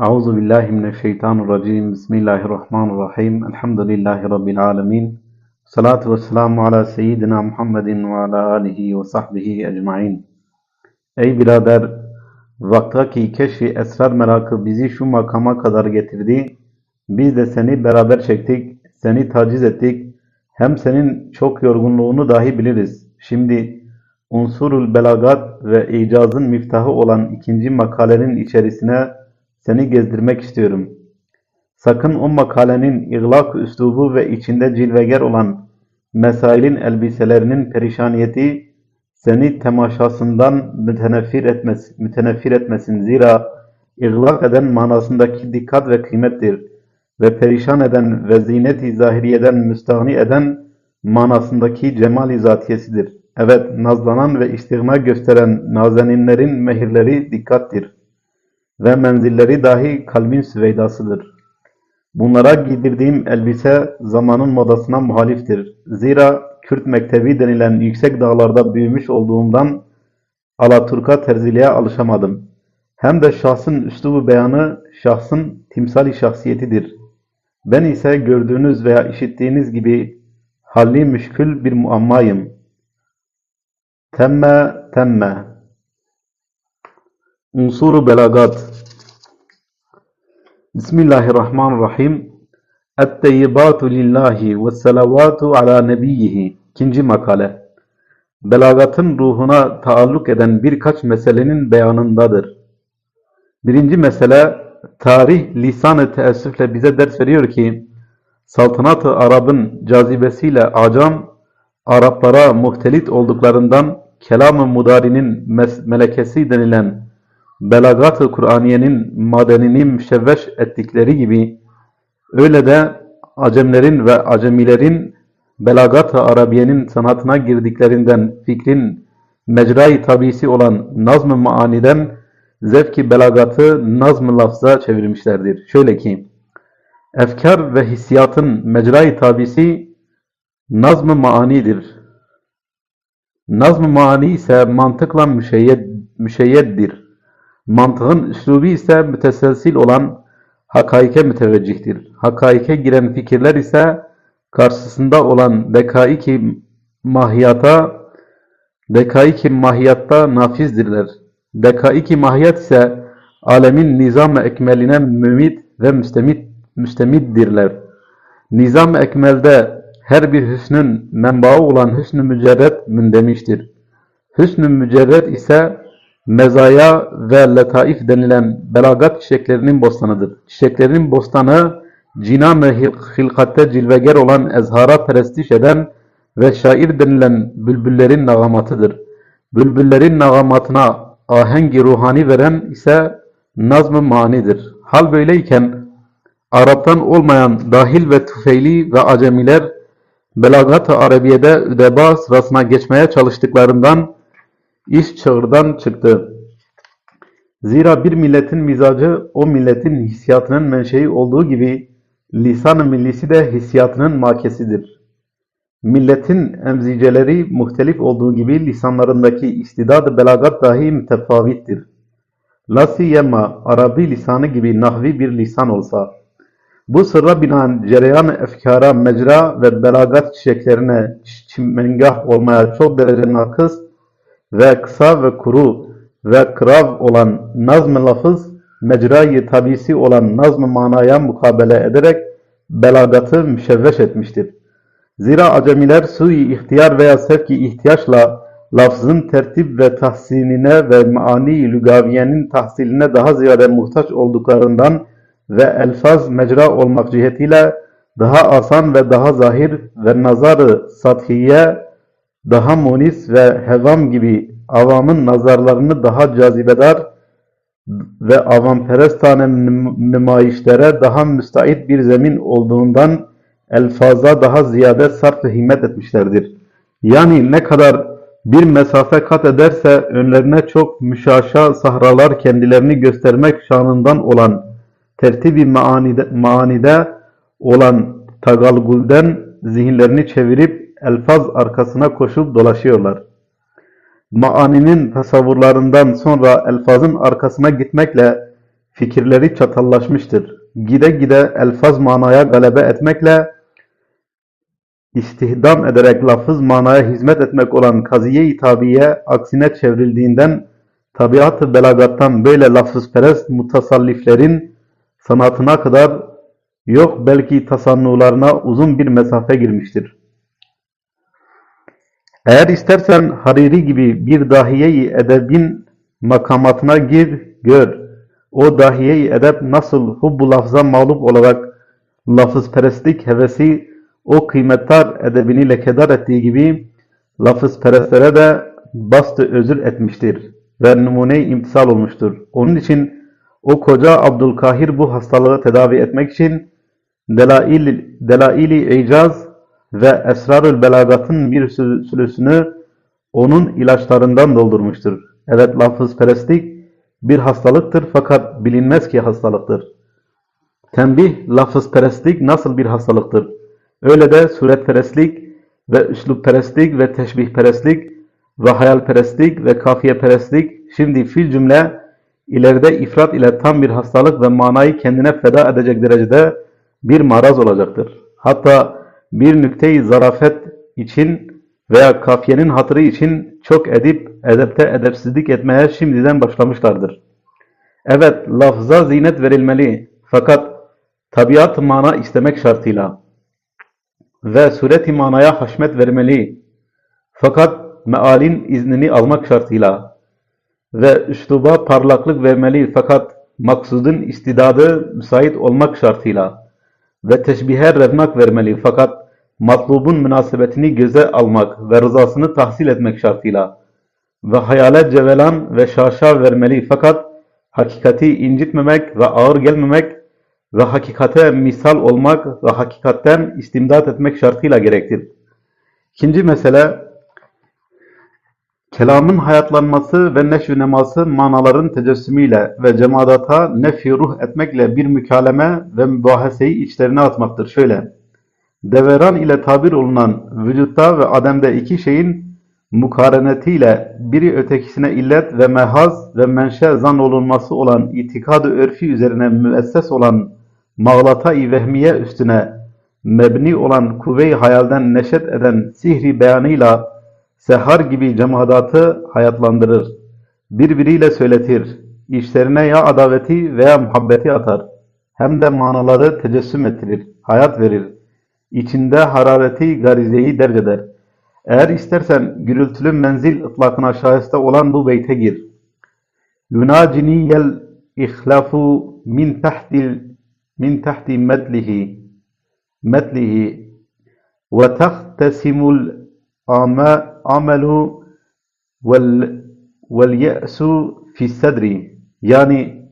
Euzu billahi mineşşeytanirracim. Bismillahirrahmanirrahim. Elhamdülillahi rabbil alamin. Salatu vesselamu ala seyyidina Muhammedin ve ala alihi ve sahbihi ecmaîn. Ey birader, vaktaki keşfi esrar merakı bizi şu makama kadar getirdi. Biz de seni beraber çektik, seni taciz ettik. Hem senin çok yorgunluğunu dahi biliriz. Şimdi unsurul belagat ve icazın miftahı olan ikinci makalenin içerisine seni gezdirmek istiyorum. Sakın o makalenin iglak üslubu ve içinde cilveger olan mesailin elbiselerinin perişaniyeti seni temaşasından müteneffir, etmez, müteneffir etmesin. Zira iglak eden manasındaki dikkat ve kıymettir. Ve perişan eden ve zinet-i zahiriyeden müstahni eden manasındaki cemal-i zatiyesidir. Evet, nazlanan ve istigna gösteren nazeninlerin mehirleri dikkattir ve menzilleri dahi kalbin süveydasıdır. Bunlara giydirdiğim elbise zamanın modasına muhaliftir. Zira Kürt mektebi denilen yüksek dağlarda büyümüş olduğumdan Alaturka terziliğe alışamadım. Hem de şahsın üslubu beyanı şahsın timsali şahsiyetidir. Ben ise gördüğünüz veya işittiğiniz gibi halli müşkül bir muammayım. Temme temme Unsuru belagat. Bismillahirrahmanirrahim. Et-teyyibatu lillahi ve selavatu ala nebiyyihi. İkinci makale. Belagatın ruhuna taalluk eden birkaç meselenin beyanındadır. Birinci mesele, tarih lisan-ı teessüfle bize ders veriyor ki, saltanat-ı Arap'ın cazibesiyle acam, Araplara muhtelit olduklarından kelam-ı mudarinin melekesi denilen belagat-ı Kur'aniyenin madenini müşevveş ettikleri gibi öyle de acemlerin ve acemilerin belagat-ı Arabiyenin sanatına girdiklerinden fikrin mecra-i tabisi olan nazm-ı maaniden zevk-i belagatı nazm-ı lafza çevirmişlerdir. Şöyle ki, efkar ve hissiyatın mecra-i tabisi nazm-ı maanidir. Nazm-ı maani ise mantıkla müşeyyed, müşeyyeddir. Mantığın üslubu ise müteselsil olan hakaike müteveccihtir. Hakaike giren fikirler ise karşısında olan dekaiki mahiyata dekaiki mahiyatta nafizdirler. Dekaiki mahiyat ise alemin nizam-ı ekmeline mümit ve müstemit, müstemiddirler. Nizam-ı ekmelde her bir hüsnün menbaı olan hüsnü mücerret mündemiştir. Hüsnü mücerret ise mezaya ve letaif denilen belagat çiçeklerinin bostanıdır. Çiçeklerin bostanı cinan-ı hilkatte cilveger olan ezhara perestiş eden ve şair denilen bülbüllerin nagamatıdır. Bülbüllerin nagamatına ahengi ruhani veren ise nazm-ı manidir. Hal böyleyken Arap'tan olmayan dahil ve tüfeyli ve acemiler belagat-ı Arabiye'de üdeba sırasına geçmeye çalıştıklarından iş çığırdan çıktı. Zira bir milletin mizacı o milletin hissiyatının menşei olduğu gibi lisan-ı millisi de hissiyatının makesidir. Milletin emziceleri muhtelif olduğu gibi lisanlarındaki istidad-ı belagat dahi mütefavittir. La siyema Arabi lisanı gibi nahvi bir lisan olsa, bu sırra binaen cereyan efkara, mecra ve belagat çiçeklerine çimengah olmaya çok derece nakıs ve kısa ve kuru ve kırav olan nazm-ı lafız, mecra-i tabisi olan nazm-ı manaya mukabele ederek belagatı müşevveş etmiştir. Zira acemiler sui ihtiyar veya sevki ihtiyaçla lafzın tertip ve tahsinine ve maani lügaviyenin tahsiline daha ziyade muhtaç olduklarından ve elfaz mecra olmak cihetiyle daha asan ve daha zahir ve nazarı sathiye daha munis ve hevam gibi avamın nazarlarını daha cazibedar ve avamperestane nümayişlere daha müstait bir zemin olduğundan elfaza daha ziyade sarf ve himmet etmişlerdir. Yani ne kadar bir mesafe kat ederse önlerine çok müşaşa sahralar kendilerini göstermek şanından olan tertibi maanide, maanide olan tagalgulden zihinlerini çevirip elfaz arkasına koşup dolaşıyorlar. Maaninin tasavvurlarından sonra elfazın arkasına gitmekle fikirleri çatallaşmıştır. Gide gide elfaz manaya galebe etmekle istihdam ederek lafız manaya hizmet etmek olan kaziye-i tabiye aksine çevrildiğinden tabiat-ı belagattan böyle lafızperest mutasalliflerin sanatına kadar yok belki tasannularına uzun bir mesafe girmiştir. Eğer istersen Hariri gibi bir dahiye-i edebin makamatına gir, gör. O dahiye-i edep nasıl hubbu lafza mağlup olarak lafızperestlik hevesi o kıymetdar edebini lekedar ettiği gibi lafızperestlere de bastı özür etmiştir ve numune-i imtisal olmuştur. Onun için o koca Abdülkahir bu hastalığı tedavi etmek için Delail, Delail-i İcaz ve Esrarül Belagat'ın bir sü- sülüsünü onun ilaçlarından doldurmuştur. Evet lafızperestlik bir hastalıktır fakat bilinmez ki hastalıktır. Tembih lafızperestlik nasıl bir hastalıktır? Öyle de suretperestlik ve üslupperestlik ve teşbihperestlik ve hayalperestlik ve kafiyeperestlik şimdi fil cümle ileride ifrat ile tam bir hastalık ve manayı kendine feda edecek derecede bir maraz olacaktır. Hatta bir nükte-i zarafet için veya kafiyenin hatırı için çok edip edepte edepsizlik etmeye şimdiden başlamışlardır. Evet, lafza zinet verilmeli. Fakat tabiat mana istemek şartıyla ve suret-i manaya haşmet vermeli. Fakat mealin iznini almak şartıyla ve üsluba parlaklık vermeli. Fakat maksudun istidadı müsait olmak şartıyla ve teşbihe revnak vermeli. Fakat matlubun münasebetini göze almak ve rızasını tahsil etmek şartıyla ve hayale cevelan ve şaşa vermeli fakat hakikati incitmemek ve ağır gelmemek ve hakikate misal olmak ve hakikatten istimdat etmek şartıyla gerektir. İkinci mesele kelamın hayatlanması ve neşv neması manaların tecessümüyle ve cemadata nefi ruh etmekle bir mükaleme ve mübahaseyi içlerine atmaktır. Şöyle, deveran ile tabir olunan vücutta ve ademde iki şeyin mukarenetiyle biri ötekisine illet ve mehaz ve menşe zan olunması olan itikadı örfi üzerine müesses olan mağlata-i vehmiye üstüne mebni olan kuvve-i hayalden neşet eden sihri beyanıyla sehar gibi cemadatı hayatlandırır. Birbiriyle söyletir. İşlerine ya adaveti veya muhabbeti atar. Hem de manaları tecessüm ettirir, hayat verir. İçinde harareti garizeyi derc eder. Eğer istersen gürültülü menzil ıtlakına şahiste olan bu beyte gir. Yunacini ihlafu min tahtil min tahti medlihi medlihi ve tahtesimul ama amelu vel vel ye'su fi sedri yani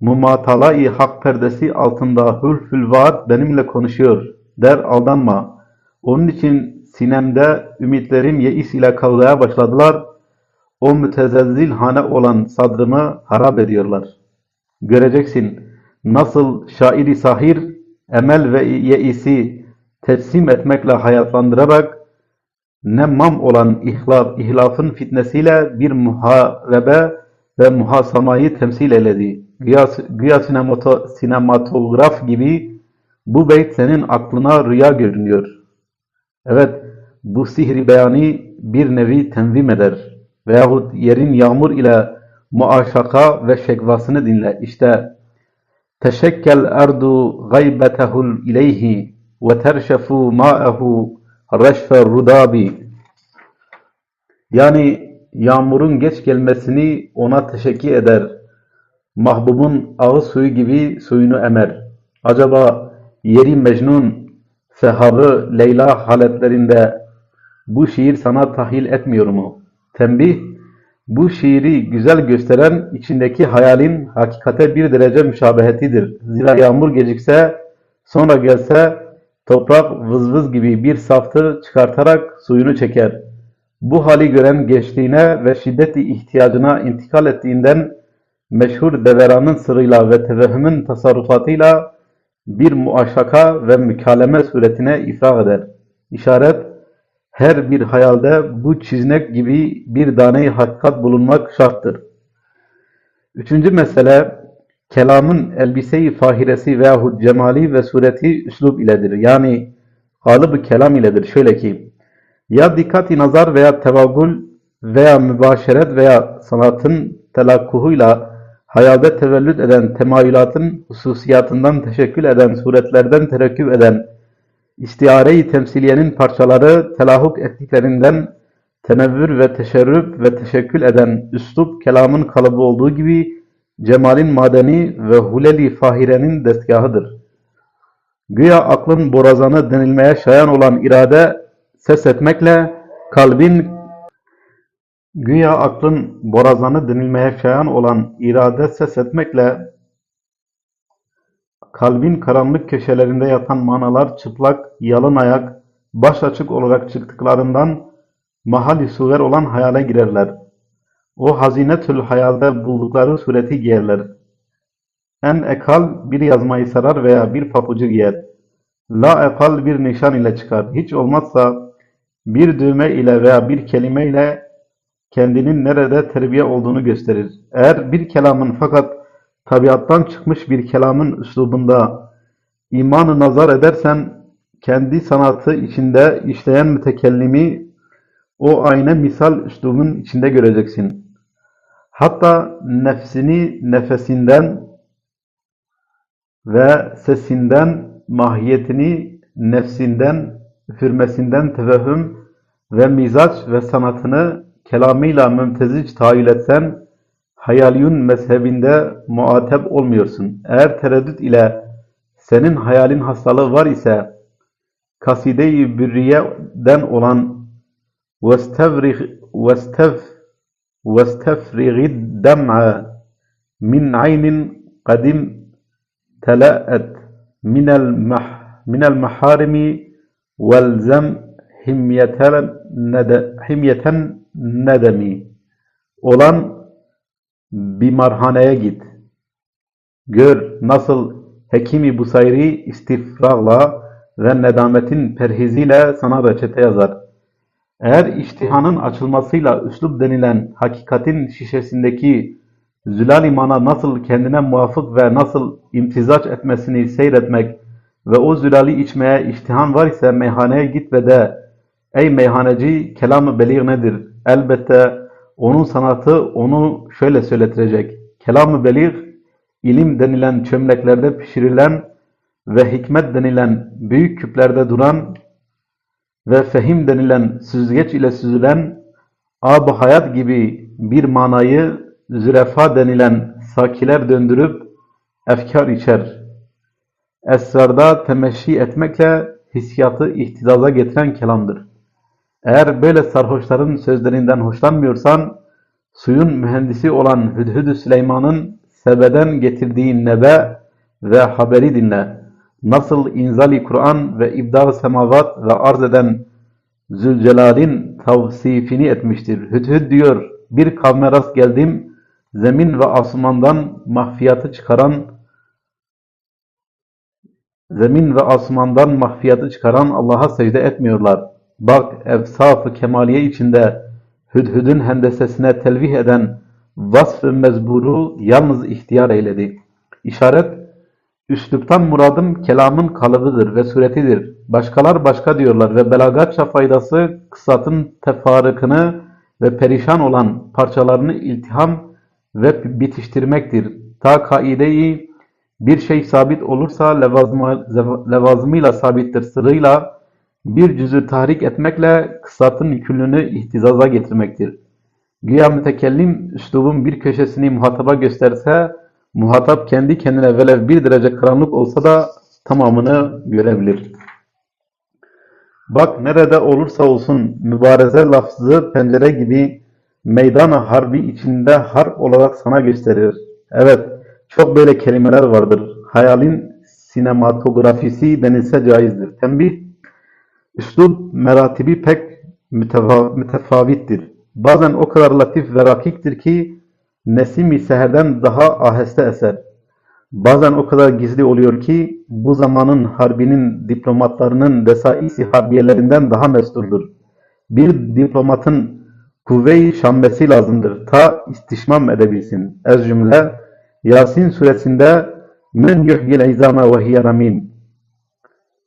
mumatalai hak perdesi altında hülfül vaat benimle konuşuyor der aldanma. Onun için sinemde ümitlerim yeis ile kavgaya başladılar. O mütezezzil hane olan sadrımı harap ediyorlar. Göreceksin nasıl şairi sahir emel ve yeisi teslim etmekle hayatlandırarak nemmam olan ihlaf, ihlafın fitnesiyle bir muharebe ve muhasamayı temsil eyledi. Güya, güya sinemato, sinematograf gibi bu beyt senin aklına rüya görünüyor. Evet, bu sihri beyani bir nevi tenvim eder. Veyahut yerin yağmur ile muaşaka ve şekvasını dinle. İşte teşekkel erdu gaybetehul ileyhi ve terşefu ma'ehu reşfer rudabi yani yağmurun geç gelmesini ona teşekkür eder. Mahbubun ağı suyu gibi suyunu emer. Acaba yeri Mecnun, sehabı Leyla haletlerinde bu şiir sana tahil etmiyor mu? Tembih, bu şiiri güzel gösteren içindeki hayalin hakikate bir derece müşabehetidir. Zira yağmur gecikse, sonra gelse toprak vız vız gibi bir saftı çıkartarak suyunu çeker. Bu hali gören gençliğine ve şiddeti ihtiyacına intikal ettiğinden meşhur deveranın sırrıyla ve tevehhümün tasarrufatıyla bir muaşaka ve mükaleme suretine ifrag eder. İşaret, her bir hayalde bu çiznek gibi bir tane hakikat bulunmak şarttır. Üçüncü mesele, kelamın elbise-i fahiresi veyahut cemali ve sureti üslub iledir. Yani kalıbı kelam iledir. Şöyle ki, ya dikkat-i nazar veya tevagül veya mübaşeret veya sanatın telakkuhuyla hayalde tevellüt eden temayülatın hususiyatından teşekkül eden suretlerden terekküp eden istiare-i temsiliyenin parçaları telahuk ettiklerinden tenevvür ve teşerrüp ve teşekkül eden üslup kelamın kalıbı olduğu gibi cemalin madeni ve huleli fahirenin destgahıdır. Güya aklın borazanı denilmeye şayan olan irade ses etmekle kalbin güya aklın borazanı denilmeye şayan olan irade ses etmekle kalbin karanlık köşelerinde yatan manalar çıplak, yalın ayak, baş açık olarak çıktıklarından mahal-i suver olan hayale girerler. O hazinetül hayalde buldukları sureti giyerler. En ekal bir yazmayı sarar veya bir papucu giyer. La ekal bir nişan ile çıkar. Hiç olmazsa bir düğme ile veya bir kelime ile kendinin nerede terbiye olduğunu gösterir. Eğer bir kelamın fakat tabiattan çıkmış bir kelamın üslubunda imanı nazar edersen kendi sanatı içinde işleyen mütekellimi o ayna misal üslubun içinde göreceksin. Hatta nefsini nefesinden ve sesinden, mahiyetini nefsinden, üfürmesinden tevehüm ve mizaç ve sanatını kelamıyla mümtezic tahayyül etsen hayalyun mezhebinde muatep olmuyorsun. Eğer tereddüt ile senin hayalin hastalığı var ise kaside-i bürriyeden olan vestevrih vestef vestefrigid dem'a min aynin kadim tela'et minel mah minel maharimi velzem himyeten nedemi olan bimarhaneye git. Gör nasıl Hekimi bu Busayri istifragla ve nedametin perhiziyle sana reçete yazar. Eğer iştihanın açılmasıyla üslup denilen hakikatin şişesindeki zülal imana nasıl kendine muvafık ve nasıl imtizaç etmesini seyretmek ve o zülali içmeye iştihan var ise meyhaneye git ve de ey meyhaneci kelam-ı belir nedir? Elbette onun sanatı onu şöyle söyletecek. Kelam-ı belir ilim denilen çömleklerde pişirilen ve hikmet denilen büyük küplerde duran ve fehim denilen süzgeç ile süzülen ab hayat gibi bir manayı zürefa denilen sakiler döndürüp efkar içer. Esrarda temeşşi etmekle hissiyatı ihtizaza getiren kelamdır. Eğer böyle sarhoşların sözlerinden hoşlanmıyorsan, suyun mühendisi olan Hüdhüdü Süleyman'ın sebeden getirdiği nebe ve haberi dinle. Nasıl inzali Kur'an ve ibdar semavat ve arz eden Zülcelal'in tavsifini etmiştir. Hüdhüd diyor, bir kavme rast geldim, zemin ve asmandan mahfiyatı çıkaran zemin ve asmandan mahfiyatı çıkaran Allah'a secde etmiyorlar. Bak efsaf-ı kemaliye içinde hüdhüdün hendesesine telvih eden vasf-ı mezburu yalnız ihtiyar eyledi. İşaret, üsluptan muradım kelamın kalıbıdır ve suretidir. Başkalar başka diyorlar ve belagatça faydası kısatın tefarıkını ve perişan olan parçalarını iltiham ve bitiştirmektir. Ta kaideyi bir şey sabit olursa levazmıyla sabittir sırrıyla bir cüzü tahrik etmekle kısatın küllünü ihtizaza getirmektir. Güya mütekellim üslubun bir köşesini muhataba gösterse, muhatap kendi kendine velev bir derece karanlık olsa da tamamını görebilir. Bak nerede olursa olsun mübareze lafzı pencere gibi meydan harbi içinde harp olarak sana gösterir. Evet, çok böyle kelimeler vardır. Hayalin sinematografisi denilse caizdir. Tembih, üslub meratibi pek mütefavittir. Bazen o kadar latif ve rakiktir ki nesim-i seherden daha aheste eser. Bazen o kadar gizli oluyor ki bu zamanın harbinin diplomatlarının vesais-i harbiyelerinden daha mesturdur. Bir diplomatın kuvve-i şambesi lazımdır ta istişmam edebilsin. Ez cümle Yasin suresinde men yuhyil izame ve hiye ramim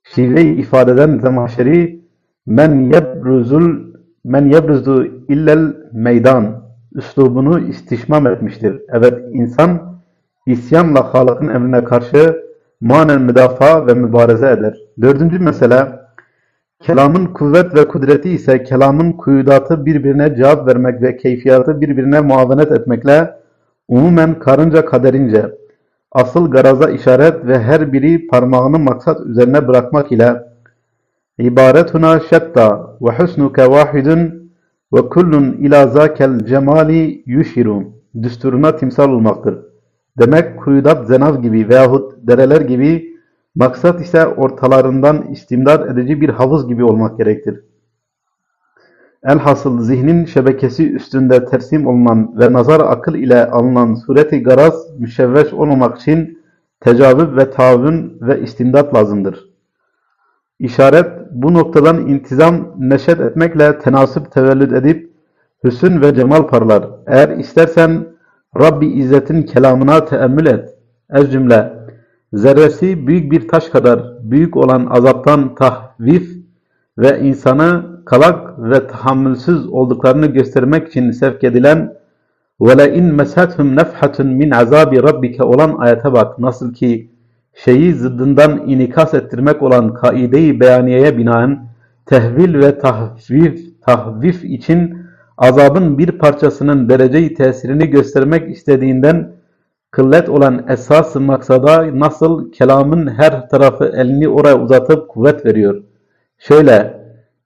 şive-i ifadeden zemahşeri men yebruzul men yebruzu illel meydan üslubunu istişmam etmiştir. Evet insan isyanla Halık'ın emrine karşı manen müdafaa ve mübareze eder. Dördüncü mesele kelamın kuvvet ve kudreti ise kelamın kuyudatı birbirine cevap vermek ve keyfiyatı birbirine muavenet etmekle umumen karınca kaderince asıl garaza işaret ve her biri parmağını maksat üzerine bırakmak ile ibaretuna şetta ve husnuke vahidun ve kullun ila zakel cemali yushiru düsturuna timsal olmaktır. Demek kuyudat zenav gibi veyahut dereler gibi maksat ise ortalarından istimdad edici bir havuz gibi olmak gerektir. Elhasıl zihnin şebekesi üstünde tersim olunan ve nazar akıl ile alınan sureti garaz müşevveş olmamak için tecavüb ve taavün ve istimdat lazımdır. İşaret bu noktadan intizam neşet etmekle tenasip tevellüd edip hüsün ve cemal parlar. Eğer istersen Rabbi İzzet'in kelamına teemmül et. Ez cümle zerresi büyük bir taş kadar büyük olan azaptan tahvif ve insanı kalak ve tahammülsüz olduklarını göstermek için sevk edilen وَلَاِنْ مَسَتْهُمْ نَفْحَةٌ مِنْ عَذَابِ رَبِّكَ olan ayete bak. Nasıl ki şeyi zıddından inikas ettirmek olan kaide-i beyaniyeye binaen tehvil ve tahvif, tahvif için azabın bir parçasının dereceyi tesirini göstermek istediğinden kıllet olan esas maksada nasıl kelamın her tarafı elini oraya uzatıp kuvvet veriyor. Şöyle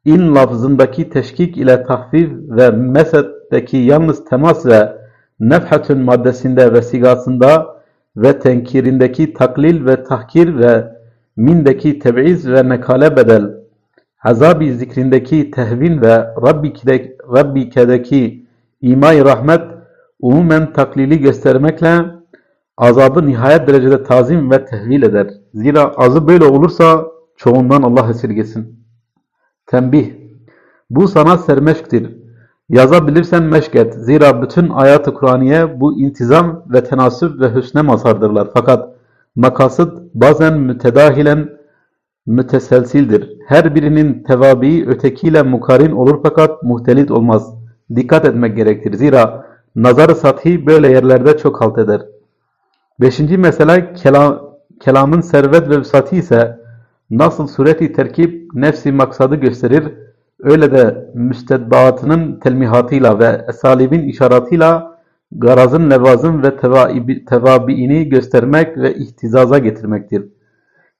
in lafzındaki teşkik ile tahfif ve mesetteki yalnız temas ve nefhatün maddesinde ve sigasında ve tenkirindeki taklil ve tahkir ve mindeki teb'iz ve nekale bedel azabi zikrindeki tehvin ve Rabbike'deki Rabbike'deki imay rahmet umumen taklili göstermekle azabı nihayet derecede tazim ve tehvil eder. Zira azı böyle olursa çoğundan Allah esirgesin. Tembih Bu sana sermeşktir. Yazabilirsen meşk et. Zira bütün ayat-ı Kur'aniye bu intizam ve tenasüp ve hüsne mazhardırlar. Fakat makasıt bazen mütedahilen müteselsildir. Her birinin tevabii ötekiyle mukarin olur fakat muhtelit olmaz. Dikkat etmek gerektir. Zira nazar-ı sathi böyle yerlerde çok halt eder. Beşinci mesele kelam, kelamın servet ve vüsati ise nasıl sureti terkip nefsi maksadı gösterir, öyle de müstedbaatının telmihatıyla ve esalibin işaratıyla garazın, levazın ve tevabiini göstermek ve ihtizaza getirmektir.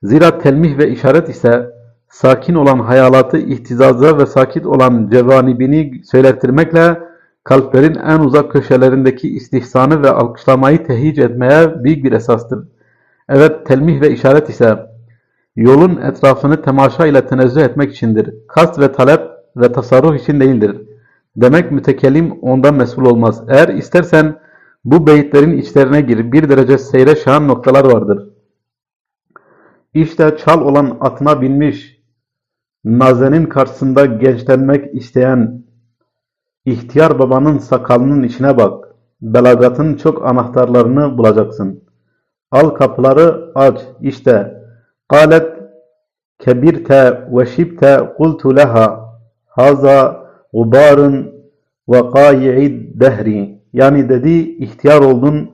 Zira telmih ve işaret ise sakin olan hayalatı ihtizaza ve sakit olan cevanibini söylettirmekle kalplerin en uzak köşelerindeki istihsanı ve alkışlamayı tehic etmeye büyük bir esastır. Evet telmih ve işaret ise yolun etrafını temaşa ile tenezzüh etmek içindir. Kast ve talep ve tasarruf için değildir. Demek mütekellim ondan mesul olmaz. Eğer istersen bu beyitlerin içlerine gir. Bir derece seyre şahan noktalar vardır. İşte çal olan atına binmiş, nazenin karşısında gençlenmek isteyen ihtiyar babanın sakalının içine bak. Belagatın çok anahtarlarını bulacaksın. Al kapıları aç. İşte قالت كبرت وشبت قلت لها هذا غبار وقايع الدهر yani dedi ihtiyar oldun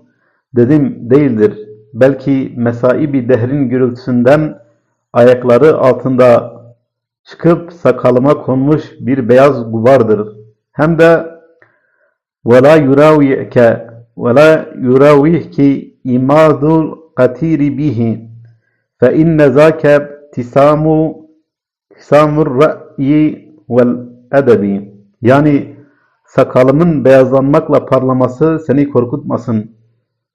dedim değildir. Belki mesaibi dehrin gürültüsünden ayakları altında çıkıp sakalıma konmuş bir beyaz gubardır. Hem de وَلَا يُرَاوِيكَ وَلَا يُرَاوِيهْكِ اِمَادُ الْقَتِيرِ بِهِ فَاِنَّ ذَاكَ ابْتِسَامُ ابْتِسَامُ الرَّأْيِ وَالْاَدَبِ Yani sakalımın beyazlanmakla parlaması seni korkutmasın.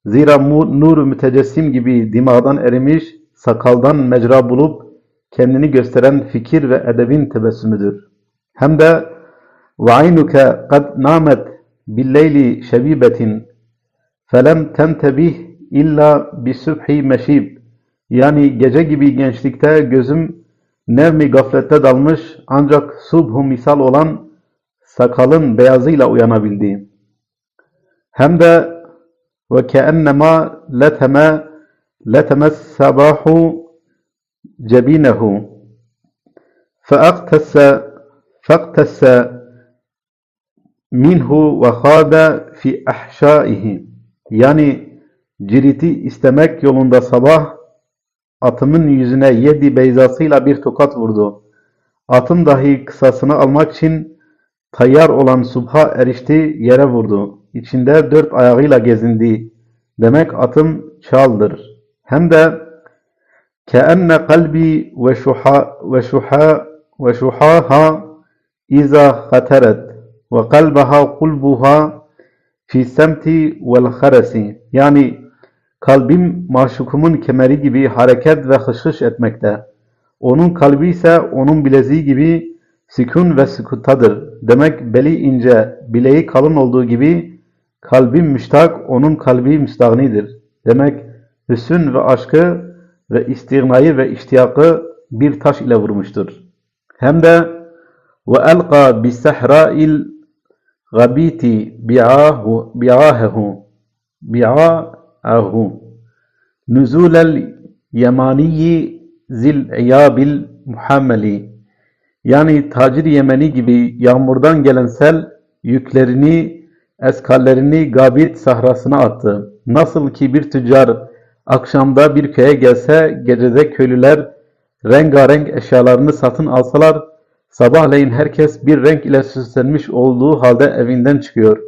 Zira nur mütecessim gibi dimağdan erimiş, sakaldan mecra bulup kendini gösteren fikir ve edebin tebessümüdür. Hem de وَعَيْنُكَ قَدْ نَامَتْ بِالْلَيْلِ شَبِيبَةٍ فَلَمْ تَنْتَبِهْ اِلَّا بِسُبْحِ مَشِيبٍ yani gece gibi gençlikte gözüm nevmi gaflette dalmış ancak subhu misal olan sakalın beyazıyla uyanabildi. Hem de وكأنما لتم لتم الصباح جبينه فاقتس فاقتس منه وخاض في أحشائه yani ciriti istemek yolunda sabah atımın yüzüne yedi beyzasıyla bir tokat vurdu. Atım dahi kısasını almak için tayyar olan subha erişti yere vurdu. İçinde dört ayağıyla gezindi. Demek atım çaldır. Hem de keenne kalbi ve şuha ve şuha ve şuhaha iza hateret ve kalbaha kulbuha fi semti vel haresi yani kalbim maşukumun kemeri gibi hareket ve hışış etmekte. Onun kalbi ise onun bileziği gibi sükun ve sükuttadır. Demek beli ince, bileği kalın olduğu gibi kalbim müştak, onun kalbi müstagnidir. Demek hüsn ve aşkı ve istignayı ve iştiyakı bir taş ile vurmuştur. Hem de ve elqa bi sahra'il gabiti bi'ahu bi'ahehu bi'ahu nuzulel yemaniyi zil iyabil muhammeli yani tacir Yemeni gibi yağmurdan gelen sel yüklerini, eskallerini Gabit sahrasına attı. Nasıl ki bir tüccar akşamda bir köye gelse gecede köylüler rengarenk eşyalarını satın alsalar sabahleyin herkes bir renk ile süslenmiş olduğu halde evinden çıkıyor.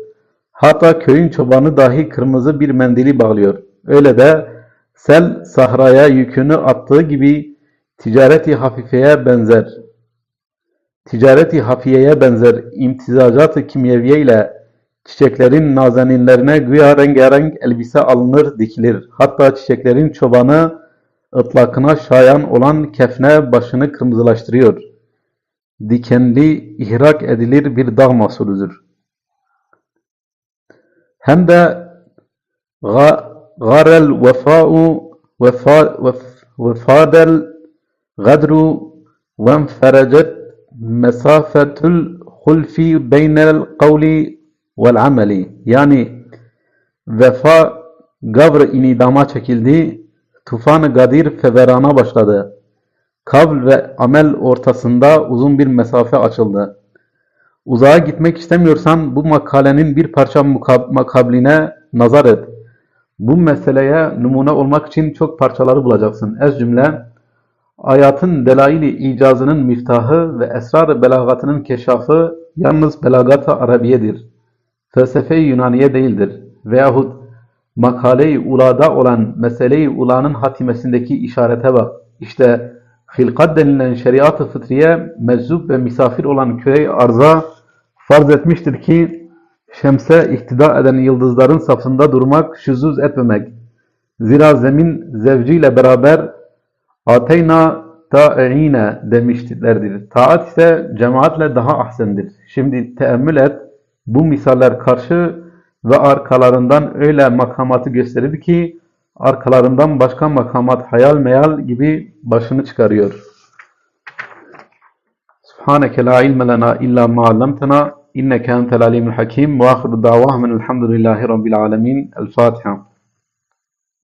Hatta köyün çobanı dahi kırmızı bir mendili bağlıyor. Öyle de sel sahraya yükünü attığı gibi ticareti hafifeye benzer. Ticareti hafiyeye benzer imtizacat-ı kimyeviye ile çiçeklerin nazeninlerine güya rengarenk elbise alınır dikilir. Hatta çiçeklerin çobanı ıtlakına şayan olan kefne başını kırmızılaştırıyor. Dikenli, ihrak edilir bir dağ mahsulüdür. Hem de garel vefa'u vefadel gadru venferecet mesafetul hulfi beynel kavli vel ameli yani vefa gavr inidama çekildi, tufan gadir feverana başladı. Kavl ve amel ortasında uzun bir mesafe açıldı. Uzağa gitmek istemiyorsan bu makalenin bir parça makabline nazar et. Bu meseleye numune olmak için çok parçaları bulacaksın. Ez cümle, Ayatın delaili icazının miftahı ve esrar-ı belagatının keşafı yalnız belagat-ı Arabiyedir. Felsefe-i Yunaniye değildir. Veyahut makale-i ulada olan mesele-i ulanın hatimesindeki işarete bak. İşte hilkat denilen şeriat-ı fıtriye meczup ve misafir olan köy arza farz etmiştir ki şemse ihtida eden yıldızların safında durmak, şuzuz etmemek. Zira zemin zevciyle beraber Ateyna ta'ine demişlerdir. Taat ise cemaatle daha ahsendir. Şimdi teemmül et. Bu misaller karşı ve arkalarından öyle makamatı gösterir ki arkalarından başka makamat hayal meyal gibi başını çıkarıyor. Subhaneke la ilme lena illa ma إنك أنت العليم الحكيم وآخر دعواهم الحمد لله رب العالمين الفاتحة.